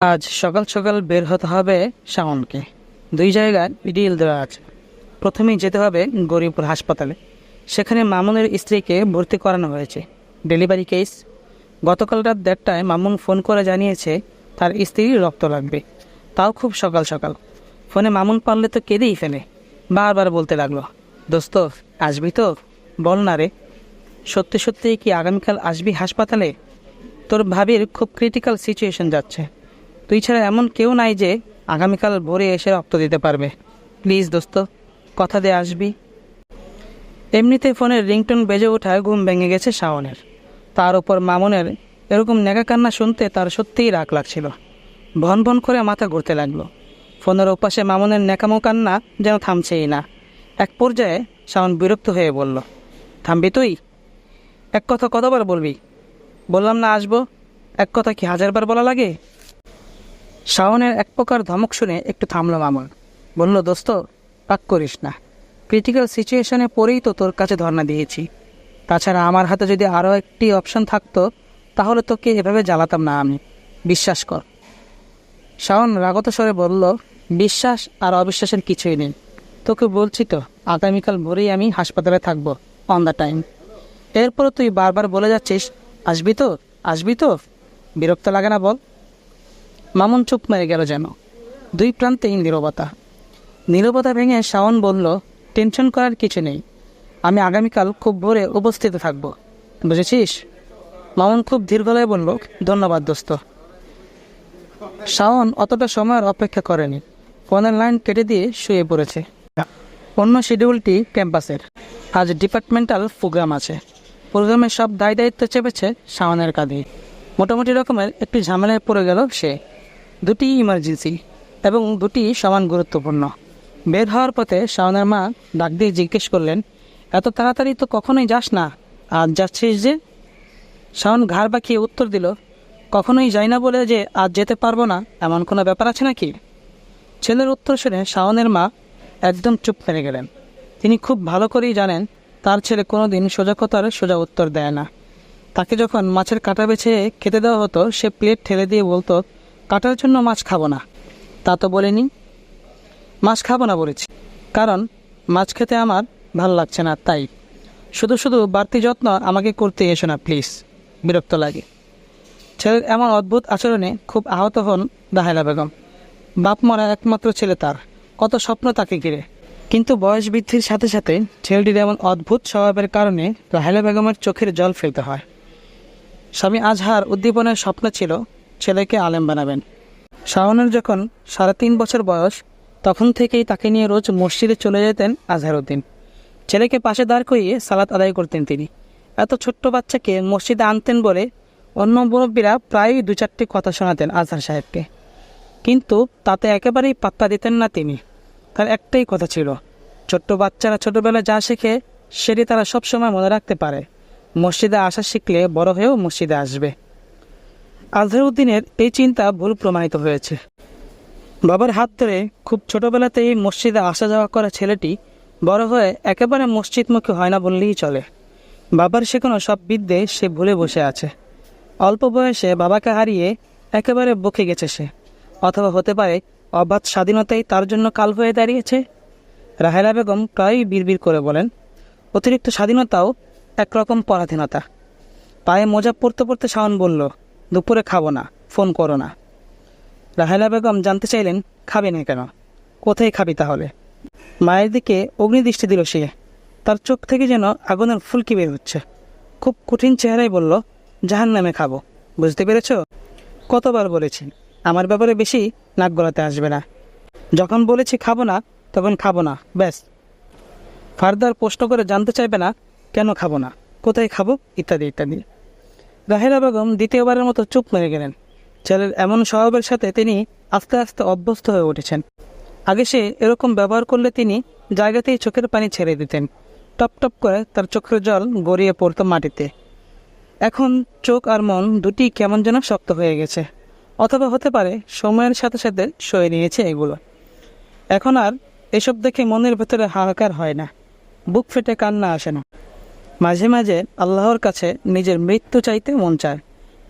আজ সকাল সকাল বের হতে হবে শাওনকে। দুই জায়গায় ডিল দেওয়া আছে। প্রথমেই যেতে হবে গরিবপুর হাসপাতালে। সেখানে মামুনের স্ত্রীকে ভর্তি করানো হয়েছে। Delivery case. গতকাল রাত দেড়টায় মামুন ফোন করে জানিয়েছে তার স্ত্রীর রক্ত লাগবে। তাও খুব সকাল সকাল। ফোনে মামুন পারলে তো কেঁদেই ফেলে। বারবার বলতে লাগল, দোস্ত, আসবি তো? বল না রে। সত্যি সত্যি কি আগামীকাল আসবি হাসপাতালে? তোর ভাবির খুব ক্রিটিক্যাল সিচুয়েশন যাচ্ছে। তুই ছাড়া এমন কেউ নাই যে আগামীকাল ভোরে এসে রক্ত দিতে পারবে। প্লিজ দোস্ত, কথা দিয়ে আসবি। এমনিতে ফোনের রিংটোন বেজে ওঠায় ঘুম ভেঙে গেছে শাওনের। তার ওপর মামুনের এরকম নেগা কান্না শুনতে তার সত্যিই রাগ লাগছিল। ভন ভন করে মাথা ঘুরতে লাগল। ফোনের ওপাশে মামুনের নেকামো কান্না যেন থামছেই না। এক পর্যায়ে শাওন বিরক্ত হয়ে বলল, থামবি তুই? এক কথা কতবার বলবি? বললাম না আসব। এক কথা কি হাজারবার বলা লাগে? শাওনের এক প্রকার ধমক শুনে একটু থামলো মামুন। বলল, দোস্ত পাক করিস না। ক্রিটিক্যাল সিচুয়েশনে পড়েই তো তোর কাছে ধর্ণা দিয়েছি। তাছাড়া আমার হাতে যদি আরও একটি অপশন থাকতো, তাহলে তোকে এভাবে জ্বালাতাম না আমি। বিশ্বাস কর। শাওন রাগত স্বরে বলল, বিশ্বাস আর অবিশ্বাসের কিছুই নেই। তোকে বলছি তো, আগামীকাল ভোরেই আমি হাসপাতালে থাকব অন দ্য টাইম এরপরও তুই বারবার বলে যাচ্ছিস, আসবি তো আসবি তো? বিরক্ত লাগে না বল। মামুন চুপ মেরে গেল যেন। দুই প্রান্তেই নীরবতা। নীরবতা ভেঙে শাওন বলল, টেনশন করার কিছু নেই। আমি আগামীকাল খুব ভোরে উপস্থিত থাকব। বুঝেছিস? মামুন খুব গলায় বলল, ধন্যবাদ, দোস্ত। শাওন অতটা সময়ের অপেক্ষা করেনি। ফোনের লাইন কেটে দিয়ে শুয়ে পড়েছে। অন্য শিডিউলটি ক্যাম্পাসের। আজ ডিপার্টমেন্টাল প্রোগ্রাম আছে। প্রোগ্রামের সব দায় দায়িত্ব চেপেছে শাওনের কাঁধে। মোটামুটি রকমের একটি ঝামেলায় পড়ে গেল সে। দুটি ইমার্জেন্সি এবং দুটি সমান গুরুত্বপূর্ণ। বের হওয়ার পথে শাওনের মা ডাক দিয়ে জিজ্ঞেস করলেন, এত তাড়াতাড়ি তো কখনোই যাস না? আজ যাচ্ছিস যে? শাওন ঘাড় বাঁকিয়ে উত্তর দিল, কখনোই যাই না বলে যে আজ যেতে পারব না, এমন কোনো ব্যাপার আছে নাকি? ছেলের উত্তর শুনে শাওনের মা একদম চুপ মেরে গেলেন। তিনি খুব ভালো করেই জানেন, তার ছেলে কোনোদিন সোজা কথার সোজা উত্তর দেয় না। তাকে যখন মাছের কাঁটা বেছে খেতে দেওয়া হতো, সে প্লেট ঠেলে দিয়ে বলতো কাটার জন্য মাছ খাব না। তা তো বলিনি। মাছ খাব না বলেছি। কারণ মাছ খেতে আমার ভালো লাগছে না, তাই। শুধু শুধু বাড়তি যত্ন আমাকে করতে এসো না, প্লিজ। বিরক্ত লাগে। ছেলের এমন অদ্ভুত আচরণে খুব আহত হন দাহেলা বেগম। বাপ মরা একমাত্র ছেলে তার। কত স্বপ্ন তাকে ঘিরে। কিন্তু বয়স বৃদ্ধির সাথে সাথে ছেলেটির এমন অদ্ভুত স্বভাবের কারণে রাহেলা বেগমের চোখের জল ফেলতে হয়। স্বামী আজহার উদ্দীপনের স্বপ্ন ছিল ছেলেকে আলেম বানাবেন। শাওনের যখন সাড়ে তিন বছর বয়স, তখন থেকেই তাকে নিয়ে রোজ মসজিদে চলে যেতেন আজহারউদ্দিন। ছেলেকে পাশে দাঁড় করিয়ে সালাত আদায় করতেন তিনি। এত ছোট্ট বাচ্চাকে মসজিদে আনতেন বলে অন্য মুরব্বীরা প্রায়ই দু চারটি কথা শোনাতেন আজহার সাহেবকে। কিন্তু তাতে একেবারেই পাত্তা দিতেন না তিনি। তার একটাই কথা ছিল, ছোট্ট বাচ্চারা ছোটবেলায় যা শেখে, সেটি তারা সবসময় মনে রাখতে পারে। মসজিদে আসা শিখলে বড় হয়েও মসজিদে আসবে। আজহারউদ্দিনের এই চিন্তা ভুল প্রমাণিত হয়েছে। বাবার হাত ধরে খুব ছোটবেলাতেই মসজিদে আসা যাওয়া করা ছেলেটি বড় হয়ে একেবারে মসজিদমুখী হয় না বললেই চলে। বাবার শেখানো সব বিদ্যে সে ভুলে বসে আছে। অল্প বয়সে বাবাকে হারিয়ে একেবারে বকে গেছে সে। অথবা হতে পারে অবাধ স্বাধীনতাই তার জন্য কাল হয়ে দাঁড়িয়েছে। রাহেলা বেগম প্রায়ই বিড়বিড় করে বলেন, অতিরিক্ত স্বাধীনতাও একরকম পরাধীনতা। পায়ে মোজা পড়তে পড়তে শাওন বলল দুপুরে খাব না, ফোন করো না। রাহেলা বেগম জানতে চাইলেন, খাবে না কেন? কোথায় খাবি তাহলে? মায়ের দিকে অগ্নিদৃষ্টি দিল সে। তার চোখ থেকে যেন আগুনের ফুলকি বের হচ্ছে। খুব কঠিন চেহারায় বলল জাহান নামে খাব। বুঝতে পেরেছ? কতবার বলেছি, আমার ব্যাপারে বেশি নাক গলাতে আসবে না। যখন বলেছি খাব না, তখন খাব না, ব্যাস। ফার্দার প্রশ্ন করে জানতে চাইবে না, কেন খাব না? কোথায় খাব? ইত্যাদি ইত্যাদি। রাহেলা বেগম দ্বিতীয়বারের মতো চুপ মেরে গেলেন। ছেলের এমন স্বভাবের সাথে তিনি আস্তে আস্তে অভ্যস্ত হয়ে উঠেছেন। আগে সে এরকম ব্যবহার করলে তিনি জায়গাতেই চোখের পানি ছেড়ে দিতেন। টপ টপ করে তার চোখের জল গড়িয়ে পড়তো মাটিতে। এখন চোখ আর মন দুটি কেমন যেন শক্ত হয়ে গেছে। অথবা হতে পারে সময়ের সাথে সাথে সয়ে নিয়েছে এগুলো। এখন আর এসব দেখে মনের ভেতরে হাহাকার হয় না। বুক ফেটে কান্না আসে না। মাঝে মাঝে আল্লাহর কাছে নিজের মৃত্যু চাইতে মন চায়।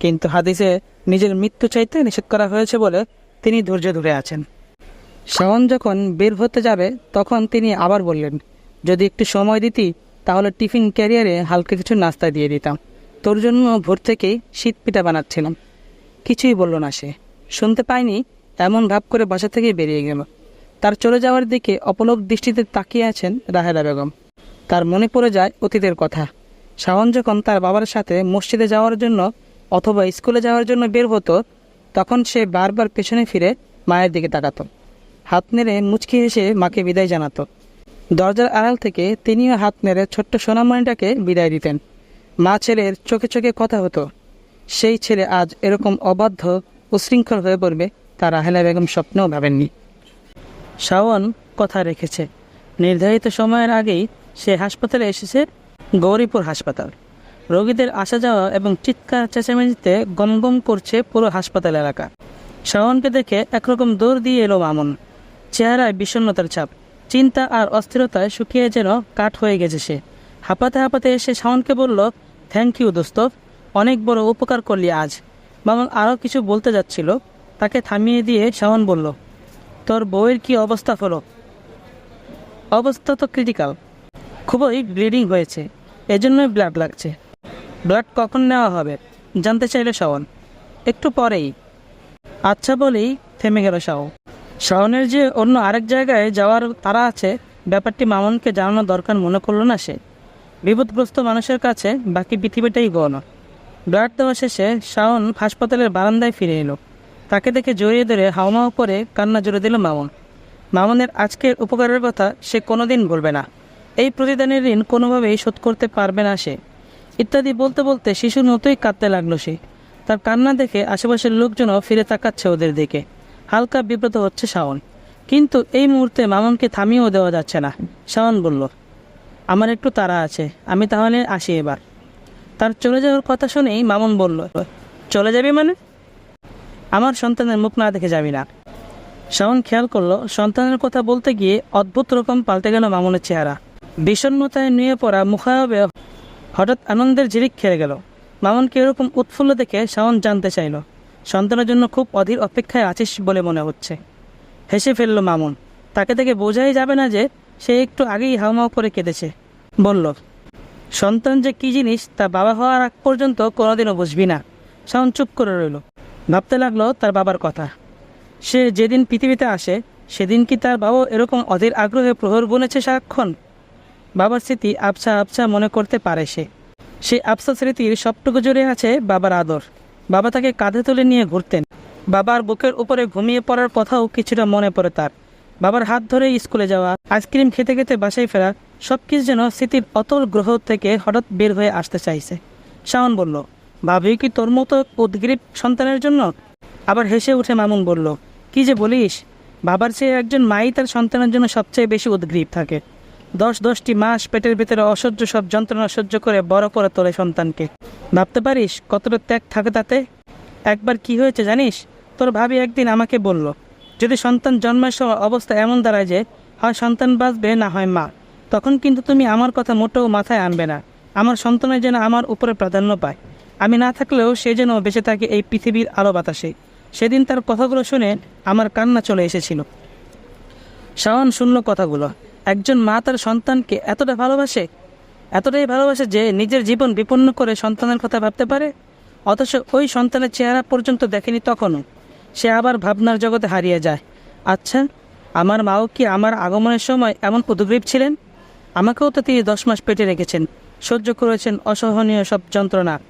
কিন্তু হাদিসে নিজের মৃত্যু চাইতে নিষেধ করা হয়েছে বলে তিনি ধৈর্য ধরে আছেন। শাওন যখন বের হতে যাবে, তখন তিনি আবার বললেন, যদি একটু সময় দিতি, তাহলে টিফিন ক্যারিয়ারে হালকা কিছু নাস্তা দিয়ে দিতাম। তোর জন্য ভোর থেকেই শীত পিঠা বানাচ্ছিলাম। কিছুই বলল না সে। শুনতে পায়নি এমন ভাব করে বাসা থেকে বেরিয়ে গেল। তার চলে যাওয়ার দিকে অপলক দৃষ্টিতে তাকিয়ে আছেন রাহেলা বেগম। তার মনে পড়ে যায় অতীতের কথা। শাওন যখন তার বাবার সাথে মসজিদে যাওয়ার জন্য অথবা স্কুলে যাওয়ার জন্য বের হতো, তখন সে বারবার পেছনে ফিরে মায়ের দিকে তাকাতো। হাত নেড়ে মুচকি হেসে মাকে বিদায় জানাতো। দরজার আড়াল থেকে তিনিও হাত নেড়ে ছোট্ট সোনামণিটাকে বিদায় দিতেন। মা ছেলের চোখে চোখে কথা হতো। সেই ছেলে আজ এরকম অবাধ্য উশৃঙ্খল হয়ে পড়বে তা রাহেলা বেগম স্বপ্নেও ভাবেননি। শাওন কথা রেখেছে। নির্ধারিত সময়ের আগেই সে হাসপাতালে এসেছে গৌরীপুর হাসপাতাল। রোগীদের আসা যাওয়া এবং চিৎকার চেঁচামেচিতে গমগম করছে পুরো হাসপাতাল এলাকা। শাওনকে দেখে একরকম দৌড় দিয়ে এলো মামুন। চেহারায় বিষণ্ণতার ছাপ। চিন্তা আর অস্থিরতায় শুকিয়ে যেন কাঠ হয়ে গেছে সে। হাঁপাতে হাঁপাতে এসে শাওনকে বলল থ্যাংক ইউ দোস্ত। অনেক বড় উপকার করলি আজ। মামুন আরও কিছু বলতে যাচ্ছিল। তাকে থামিয়ে দিয়ে শাওন বলল, তোর বউয়ের কি অবস্থা হলো? অবস্থা তো ক্রিটিক্যাল খুবই ব্লিডিং হয়েছে। এজন্যই ব্লাড লাগছে। ব্লাড কখন নেওয়া হবে? জানতে চাইলে শাওন। একটু পরেই। আচ্ছা বলেই থেমে গেল শাওন। শাওনের যে অন্য আরেক জায়গায় যাওয়ার তারা আছে, ব্যাপারটি মামুনকে জানানো দরকার মনে করল না সে। বিপদগ্রস্ত মানুষের কাছে বাকি পৃথিবীটাই গণ। ব্লাড দেওয়া শেষে শাওন হাসপাতালের বারান্দায় ফিরে এলো। তাকে দেখে জড়িয়ে ধরে হাওমাও করে কান্না জুড়ে দিল মামুন। মামুনের আজকের উপকারের কথা সে কোনোদিন বলবে না। এই প্রতিদানের ঋণ কোনোভাবেই শোধ করতে পারবে না সে। ইত্যাদি বলতে বলতে শিশুর মতোই কাঁদতে লাগল সে। তার কান্না দেখে আশেপাশের লোকজনও ফিরে তাকাচ্ছে ওদের দিকে। হালকা বিব্রত হচ্ছে শাওন। কিন্তু এই মুহূর্তে মামুনকে থামিয়েও দেওয়া যাচ্ছে না। শাওন বলল, আমার একটু তাড়া আছে, আমি তাহলে আসি এবার। তার চলে যাওয়ার কথা শুনেই মামুন বলল, চলে যাবি মানে? আমার সন্তানের মুখ না দেখে যাবি না। শাওন খেয়াল করল, সন্তানের কথা বলতে গিয়ে অদ্ভুত রকম পাল্টে গেল মামুনের চেহারা। বিষণ্ণতায় নুয়ে পড়া মুখায়বে। হঠাৎ আনন্দের ঝিরিক খেলে গেল। মামুনকে এরকম উৎফুল্ল দেখে শাওন জানতে চাইল, সন্তানের জন্য খুব অধীর অপেক্ষায় আছিস বলে মনে হচ্ছে। হেসে ফেলল মামুন, তাকে দেখে বোঝাই যাবে না যে সে একটু আগেই হাউমাউ করে কেঁদেছে। বলল, সন্তান যে কী জিনিস তা বাবা হওয়ার আগ পর্যন্ত কোনোদিনও বুঝবি না। শাওন চুপ করে রইল। ভাবতে লাগল তার বাবার কথা। সে যেদিন পৃথিবীতে আসে, সেদিন কি তার বাবা এরকম অধীর আগ্রহে প্রহর গুনেছে সারাক্ষণ? বাবার স্মৃতি আবছা আবছা মনে করতে পারে সে। সেই আবছা স্মৃতির সবটুকু জুড়ে আছে বাবার আদর। বাবা তাকে কাঁধে তুলে নিয়ে ঘুরতেন। বাবার বুকের উপরে ঘুমিয়ে পড়ার কথাও কিছুটা মনে পড়ে তার। বাবার হাত ধরে স্কুলে যাওয়া, আইসক্রিম খেতে খেতে বাসায় ফেরা সব কিছু যেন স্মৃতির অতল গ্রহ থেকে হঠাৎ বের হয়ে আসতে চাইছে। শাওন বলল, ভাবি কি তোর মতো উদ্গ্রীব সন্তানের জন্য? আবার হেসে উঠে মামুন বলল, কি যে বলিস, বাবার চেয়ে একজন মাই তার সন্তানের জন্য সবচেয়ে বেশি উদ্গ্রীব থাকে। দশ দশটি মাস পেটের ভিতরে অসহ্য সব যন্ত্রণা সহ্য করে বড় করে তোলে সন্তানকে। ভাবতে পারিস কতটা ত্যাগ থাকে তাতে? একবার কি হয়েছে জানিস? তোর ভাবি একদিন আমাকে বলল, যদি সন্তান জন্মের সময় অবস্থা এমন দাঁড়ায় যে, হয় সন্তান বাঁচবে না হয় মা, তখন কিন্তু তুমি আমার কথা মোটেও মাথায় আনবে না। আমার সন্তানের যেন আমার উপরে প্রাধান্য পায়। আমি না থাকলেও সে যেন বেঁচে থাকে এই পৃথিবীর আলো বাতাসে। সেদিন তার কথাগুলো শুনে আমার কান্না চলে এসেছিল। শাওন শুনল কথাগুলো। একজন মা তার সন্তানকে এতটা ভালোবাসে? এতটাই ভালোবাসে যে নিজের জীবন বিপন্ন করে সন্তানের কথা ভাবতে পারে? অথচ ওই সন্তানের চেহারা পর্যন্ত দেখেনি তখনও। সে আবার ভাবনার জগতে হারিয়ে যায়। আচ্ছা আমার মাও কি আমার আগমনের সময় এমন উদ্গ্রীব ছিলেন? আমাকেও তো তিনি দশ মাস পেটে রেখেছেন। সহ্য করেছেন অসহনীয় সব যন্ত্রণা।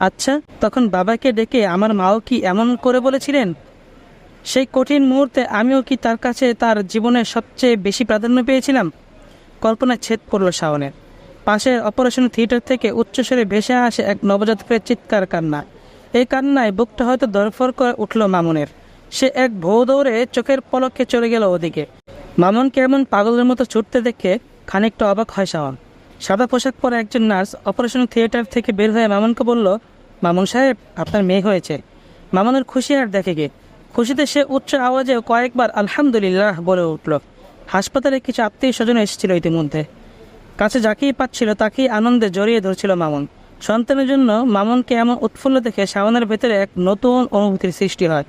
আচ্ছা তখন বাবাকে ডেকে আমার মাও কি এমন করে বলেছিলেন? সেই কঠিন মুহূর্তে আমিও কি তার কাছে তার জীবনের সবচেয়ে বেশি প্রাধান্য পেয়েছিলাম? কল্পনায় ছেদ পড়ল শাওনের। পাশের অপারেশন থিয়েটার থেকে উচ্চস্বরে ভেসে আসে এক নবজাতকের চিৎকার কান্না। এই কান্নায় বুকটা হয়তো দরফর করে উঠল মামুনের। সে এক ভৌ দৌড়ে চোখের পলকে চলে গেল ওদিকে। মামুনকে এমন পাগলের মতো ছুটতে দেখে খানিকটা অবাক হয় শাওন। সাদা পোশাক পরা একজন নার্স অপারেশন থিয়েটার থেকে বের হয়ে মামুনকে বলল, মামুন সাহেব, আপনার মেয়ে হয়েছে। মামুনের খুশি আর দেখে গে। খুশিতে সে উচ্চ আওয়াজে কয়েকবার আলহামদুলিল্লাহ বলে উঠল। হাসপাতালে কিছু আত্মীয় স্বজন এসেছিল ইতিমধ্যে। কাছে যাকেই পাচ্ছিল তাকেই আনন্দে জড়িয়ে ধরছিল মামুন। সন্তানের জন্য মামুনকে এমন উৎফুল্ল দেখে শাওনের ভেতরে এক নতুন অনুভূতির সৃষ্টি হয়।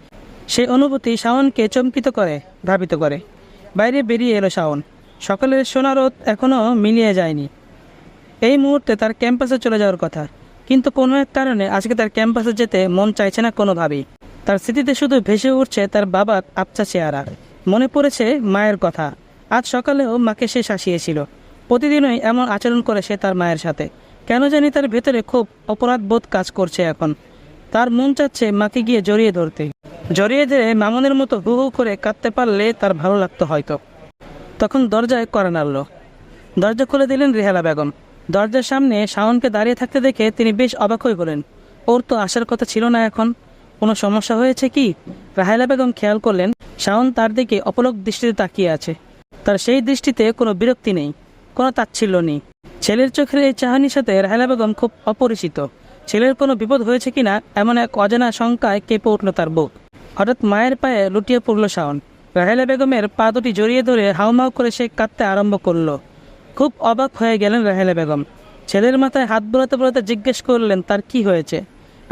সেই অনুভূতি শাওনকে চমকিত করে, ধাবিত করে। বাইরে বেরিয়ে এলো শাওন। সকালের সোনার রোদ এখনও মিলিয়ে যায়নি। এই মুহূর্তে তার ক্যাম্পাসে চলে যাওয়ার কথা। কিন্তু কোনো এক কারণে আজকে তার ক্যাম্পাসে যেতে মন চাইছে না কোনোভাবেই। তার স্মৃতিতে শুধু ভেসে উঠছে তার বাবার আবচা চেহারা। মনে পড়েছে মায়ের কথা। আজ সকালেও মাকে সে শাসিয়েছিল। প্রতিদিনই এমন আচরণ করে সে তার মায়ের সাথে। কেন জানি তার ভেতরে খুব অপরাধ বোধ কাজ করছে এখন। তার মন চাচ্ছে মাকে গিয়ে জড়িয়ে ধরতে। জড়িয়ে ধরে মামনের মতো হু হু করে কাঁদতে পারলে তার ভালো লাগতো হয়তো। তখন দরজায় করা নাড়ল। দরজা খুলে দিলেন রেহালা বেগম। দরজার সামনে শাওনকে দাঁড়িয়ে থাকতে দেখে তিনি বেশ অবাক হয়ে গেলেন ওর তো আসার কথা ছিল না এখন। কোনো সমস্যা হয়েছে কি? রাহেলা বেগম খেয়াল করলেন, শাওন তার দিকে অপলক দৃষ্টিতে তাকিয়ে আছে। তার সেই দৃষ্টিতে কোনো বিরক্তি নেই, কোনো তাচ্ছিল্য নেই। ছেলের চোখের এই চাহানির সাথে রাহেলা বেগম খুব অপরিচিত। ছেলের কোনো বিপদ হয়েছে কিনা এমন এক অজানা শঙ্কায় কেঁপে উঠল তার বুক। হঠাৎ মায়ের পায়ে লুটিয়ে পড়ল শাওন। রাহেলা বেগমের পা দুটি জড়িয়ে ধরে হাউমাউ করে সে কাঁদতে আরম্ভ করল। খুব অবাক হয়ে গেলেন রাহেলা বেগম। ছেলের মাথায় হাত বোলাতে বোলাতে জিজ্ঞেস করলেন, তার কি হয়েছে?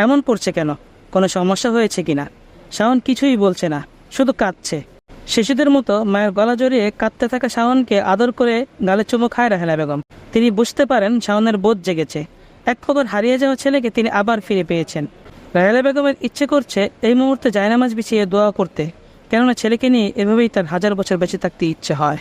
এমন পড়ছে কেন? কোনো সমস্যা হয়েছে কিনা? শাওন কিছুই বলছে না, শুধু কাঁদছে। শিশুদের মতো মায়ের গলা জড়িয়ে কাঁদতে থাকা শাওনকে আদর করে গালে চুমো খায় রাহেলা বেগম। তিনি বুঝতে পারেন শাওনের বোধ জেগেছে। এক খবর হারিয়ে যাওয়া ছেলেকে তিনি আবার ফিরে পেয়েছেন। রাহেলা বেগমের ইচ্ছে করছে এই মুহূর্তে জায়নামাজ বিছিয়ে দোয়া করতে, কেননা ছেলেকে নিয়ে এভাবেই তার হাজার বছর বেঁচে থাকতে ইচ্ছে হয়।